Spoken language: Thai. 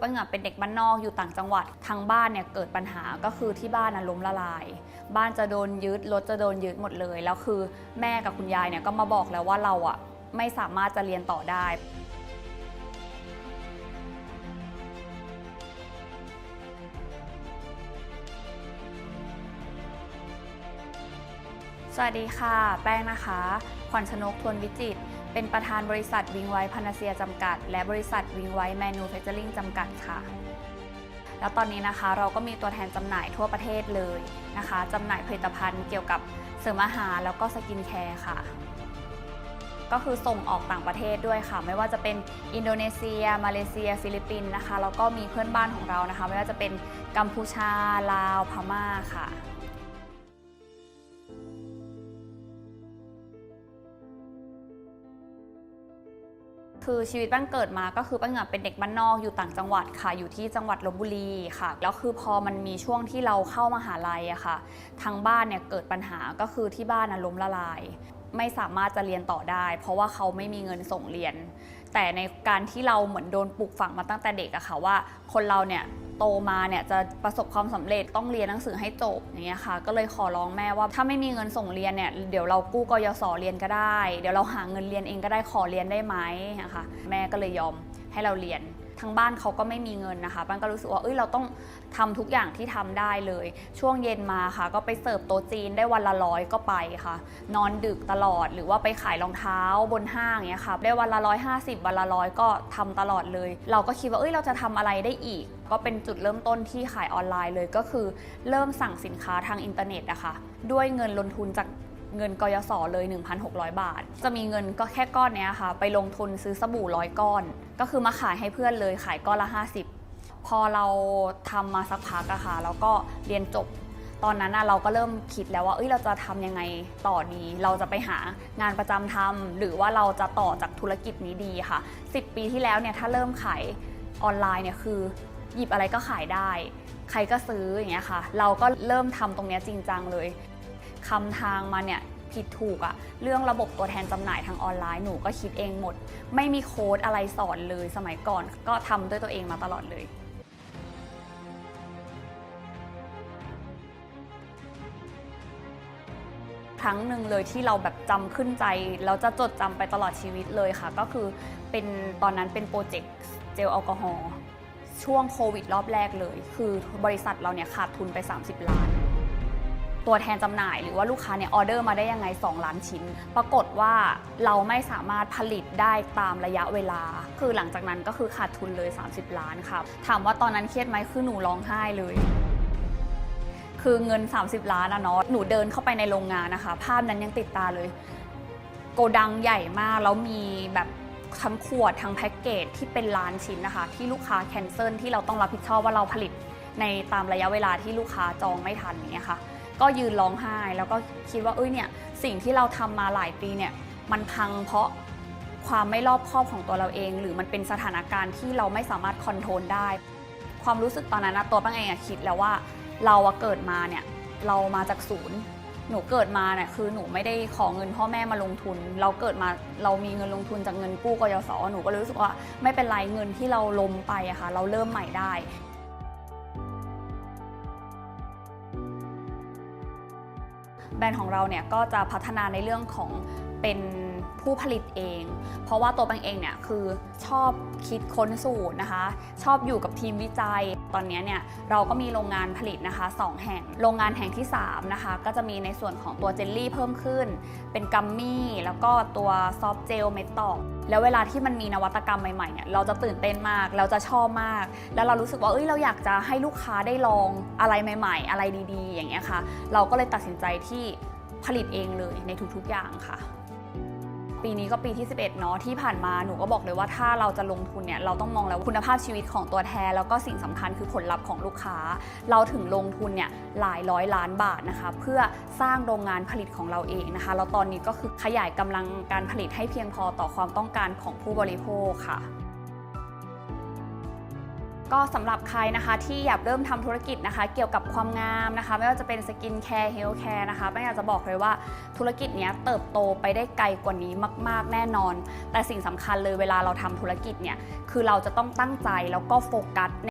ป้าเงาเป็นเด็กบ้านนอกอยู่ต่างจังหวัดทางบ้านเนี่ยเกิดปัญหาก็คือที่บ้านน่ะล้มละลาย บ้านจะโดนยึดรถจะโดนยึดหมดเลยแล้วคือแม่กับคุณยายเนี่ยก็มาบอกแล้วว่าเราอะไม่สามารถจะเรียนต่อได้สวัสดีค่ะ แป้งนะคะ ขวัญชนกทวนวิจิตร เป็นประธานบริษัทวิงไว้พานาเซียจำกัด และบริษัทวิงไว้แมนูแฟคเจอริงจำกัดค่ะ แล้วตอนนี้นะคะเราก็มีตัวแทนจำหน่ายทั่วประเทศเลยนะคะจำหน่ายผลิตภัณฑ์เกี่ยวกับเสริมอาหารแล้วก็สกินแคร์ค่ะ ก็คือส่งออกต่างประเทศด้วยค่ะ ไม่ว่าจะเป็นอินโดนีเซีย มาเลเซีย ฟิลิปปินส์นะคะแล้วก็มีเพื่อนบ้านของเรานะคะ ไม่ว่าจะเป็นกัมพูชาลาวพม่าค่ะ คือชีวิตบ้านเกิดมาก็คือป้าเหงาเป็นเด็กบ้านนอกอยู่ต่างจังหวัดค่ะ อยู่ที่จังหวัดลบบุรีค่ะแล้วคือพอมันมีช่วงที่เราเข้ามาหาลัยอะค่ะ ทางบ้านเนี่ยเกิดปัญหาก็คือที่บ้านน่ะล้มละลาย ไม่สามารถจะเรียนต่อได้ เพราะว่าเขาไม่มีเงินส่งเรียน แต่ในการที่เราเหมือนโดนปลูกฝังมาตั้งแต่เด็กอะค่ะว่า คนเราเนี่ยโตมาเนี่ยจะประสบความสำเร็จต้องเรียนหนังสือให้จบอย่างเงี้ยค่ะ ก็เลยขอร้องแม่ว่าถ้าไม่มีเงินส่งเรียนเนี่ยเดี๋ยวเรากู้กยศเรียนก็ได้ เดี๋ยวเราหาเงินเรียนเองก็ได้ขอเรียนได้ไหมนะคะแม่ก็เลยยอมให้เราเรียน ทางบ้านเขาก็ไม่มีเงินนะคะป้านก็รู้สึกว่าเอ้ยเราต้องทำทุกอย่างที่ทำได้เลย ช่วงเย็นมาค่ะ ก็ไปเสิร์ฟโต๊ะจีนได้วันละร้อยก็ไปค่ะ นอนดึกตลอดหรือว่าไปขายรองเท้าบนห้างเนี้ยค่ะได้วันละร้อยห้าสิบวันละร้อยก็ทำตลอดเลย เราก็คิดว่าเอ้ยเราจะทำอะไรได้อีก ก็เป็นจุดเริ่มต้นที่ขายออนไลน์เลยก็คือ เริ่มสั่งสินค้าทางอินเทอร์เน็ตอะค่ะด้วยเงินลงทุนจาก เงินกยศเลย 1,600 บาท จะมีเงินก็แค่ก้อนเนี้ยค่ะ ไปลงทุนซื้อสบู่ร้อยก้อน ก็คือมาขายให้เพื่อนเลยขายก้อนละ 50 พอเราทำมาสักพักอะค่ะแล้วก็เรียนจบ ตอนนั้นน่ะเราก็เริ่มคิดแล้วว่าเอ้ยเราจะทำยังไงต่อดี เราจะไปหางานประจำทำหรือว่าเราจะต่อจากธุรกิจนี้ดีค่ะ 10 ปีที่แล้วเนี่ยถ้าเริ่มขายออนไลน์เนี่ยคือหยิบอะไรก็ขายได้ ใครก็ซื้ออย่างเงี้ยค่ะ เราก็เริ่มทำตรงเนี้ยจริงจังเลย คำทางมาเนี่ยผิดถูกอะเรื่องระบบตัวแทนจำหน่ายทางออนไลน์หนูก็คิดเองหมด ไม่มีโค้ดอะไรสอนเลยสมัยก่อนก็ทำด้วยตัวเองมาตลอดเลยครั้งหนึ่งเลยที่เราแบบจำขึ้นใจแล้วจะจดจำไปตลอดชีวิตเลยค่ะ ก็คือเป็นตอนนั้นเป็นโปรเจกต์เจลแอลกอฮอล์ช่วงโควิดรอบแรกเลย คือบริษัทเราเนี่ยขาดทุนไป 30 ล้าน ตัวแทนจำหน่าย หรือว่าลูกค้าเนี่ยออเดอร์มาได้ยังไง 2 ล้านชิ้น ปรากฏว่าเราไม่สามารถผลิตได้ตามระยะเวลา คือหลังจากนั้นก็คือขาดทุนเลย 30 ล้านค่ะถามว่าตอนนั้นเครียดไหมคือหนูร้องไห้เลยคือเงิน 30 ล้านนะเนาะ หนูเดินเข้าไปในโรงงานนะคะ ภาพนั้นยังติดตาเลย โกดังใหญ่มาก แล้วมีแบบทั้งขวดทั้งแพ็กเกจที่เป็นล้านชิ้นนะคะ ที่ลูกค้าแคนเซิลที่เราต้องรับผิดชอบว่าเราผลิตในตามระยะเวลาที่ลูกค้าจองไม่ทันอย่างเนี้ยค่ะ ก็ยืนร้องไห้ แล้วก็คิดว่าเอ้ยเนี่ยสิ่งที่เราทำมาหลายปีเนี่ยมันพังเพราะความไม่รอบคอบของตัวเราเอง หรือมันเป็นสถานการณ์ที่เราไม่สามารถคอนโทรลได้ ความรู้สึกตอนนั้นนะตัวป้าเองอะคิดแล้วว่าเราอะเกิดมาเนี่ยเรามาจากศูนย์หนูเกิดมาเนี่ยคือหนูไม่ได้ขอเงินพ่อแม่มาลงทุน เราเกิดมาเรามีเงินลงทุนจากเงินกู้กยศหนูก็เลยรู้สึกว่าไม่เป็นไรเงินที่เราลมไปอะค่ะเราเริ่มใหม่ได้ แบรนด์ของเราเนี่ยก็จะพัฒนาในเรื่องของเป็น ผู้ผลิตเอง เพราะว่าตัวปังเองเนี่ยคือชอบคิดค้นสูตรนะคะ ชอบอยู่กับทีมวิจัย ตอนนี้เนี่ยเราก็มีโรงงานผลิตนะคะสองแห่ง โรงงานแห่งที่ 3 นะคะ ก็จะมีในส่วนของตัวเจลลี่เพิ่มขึ้น เป็นกัมมี่แล้วก็ตัวซอฟต์เจลเมตอลแล้วเวลาที่มันมีนวัตกรรมใหม่ๆเนี่ยเราจะตื่นเต้นมาก เราจะชอบมาก แล้วเรารู้สึกว่าเอ้ยเราอยากจะให้ลูกค้าได้ลองอะไรใหม่ๆ อะไรดีๆ อย่างเงี้ยค่ะ เราก็เลยตัดสินใจที่ผลิตเองเลยในทุกๆอย่างค่ะ ปีนี้ก็ปีที่ 11 เนาะที่ผ่านมาหนูก็บอกเลยว่าถ้าเราจะลงทุนเนี่ยเราต้องมองแล้วคุณภาพชีวิตของตัวแทน แล้วก็สิ่งสำคัญคือผลลัพธ์ของลูกค้า เราถึงลงทุนเนี่ยหลายร้อยล้านบาทนะคะ เพื่อสร้างโรงงานผลิตของเราเองนะคะแล้วตอนนี้ก็คือขยายกำลังการผลิตให้เพียงพอต่อความต้องการของผู้บริโภคค่ะ ก็สำหรับใครนะคะที่อยากเริ่มทำธุรกิจนะคะ เกี่ยวกับความงามนะคะ ไม่ว่าจะเป็นสกินแคร์เฮลท์แคร์นะคะแม่อยากจะบอกเลยว่าธุรกิจเนี้ยเติบโตไปได้ไกลกว่านี้มาก ๆ แน่นอน แต่สิ่งสำคัญเลยเวลาเราทำธุรกิจเนี่ยคือเราจะต้องตั้งใจแล้วก็โฟกัส